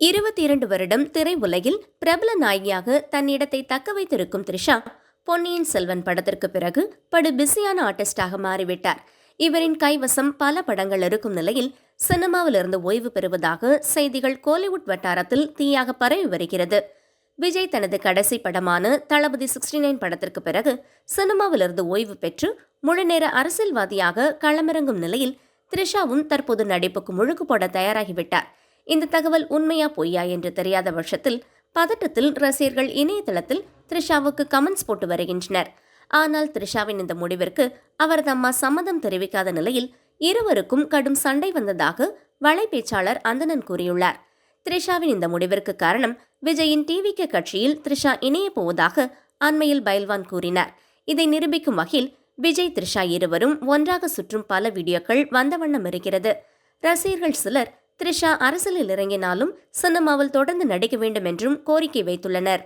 இருபத்தி இரண்டு வருடம் திரை உலகில் பிரபல நாயகியாக தன் இடத்தை தக்க வைத்திருக்கும் த்ரிஷா பொன்னியின் செல்வன் படத்திற்கு பிறகு படு பிஸியான ஆர்டிஸ்டாக மாறிவிட்டார். இவரின் கைவசம் பல படங்கள் இருக்கும் நிலையில் சினிமாவிலிருந்து ஓய்வு பெறுவதாக செய்திகள் கோலிவுட் வட்டாரத்தில் தீயாக பரவி வருகிறது. விஜய் தனது கடைசி படமான தளபதி சிக்ஸ்டி நைன் படத்திற்கு பிறகு சினிமாவிலிருந்து ஓய்வு பெற்று முழுநேர அரசியல்வாதியாக களமிறங்கும் நிலையில் த்ரிஷாவும் தற்போது நடிப்புக்கு முழுக்கு போட தயாராகிவிட்டார் இந்த தகவல் உண்மையா பொய்யா என்று தெரியாத பட்சத்தில் பதட்டத்தில் ரசிகர்கள் இணையதளத்தில் த்ரிஷாவுக்கு கமெண்ட்ஸ் போட்டு வருகின்றனர். ஆனால் த்ரிஷாவின் இந்த முடிவிற்கு அவரது அம்மா சம்மதம் தெரிவிக்காத நிலையில் இருவருக்கும் கடும் சண்டை வந்ததாக வலைப்பேச்சாளர் அந்தணன் கூறியுள்ளார். த்ரிஷாவின் இந்த முடிவிற்கு காரணம் விஜயின் டிவிக்கு கட்சியில் த்ரிஷா இணையப் போவதாக அண்மையில் பைல்வான் கூறினார். இதை நிரூபிக்கும் வகையில் விஜய் த்ரிஷா இருவரும் ஒன்றாக சுற்றும் பல வீடியோக்கள் வந்த வண்ணம் இருக்கிறது. ரசிகர்கள் சிலர் த்ரிஷா அரசியலில் இறங்கினாலும் சினிமாவில் தொடர்ந்து நடிக்க வேண்டும் என்றும் கோரிக்கை வைத்துள்ளனர்.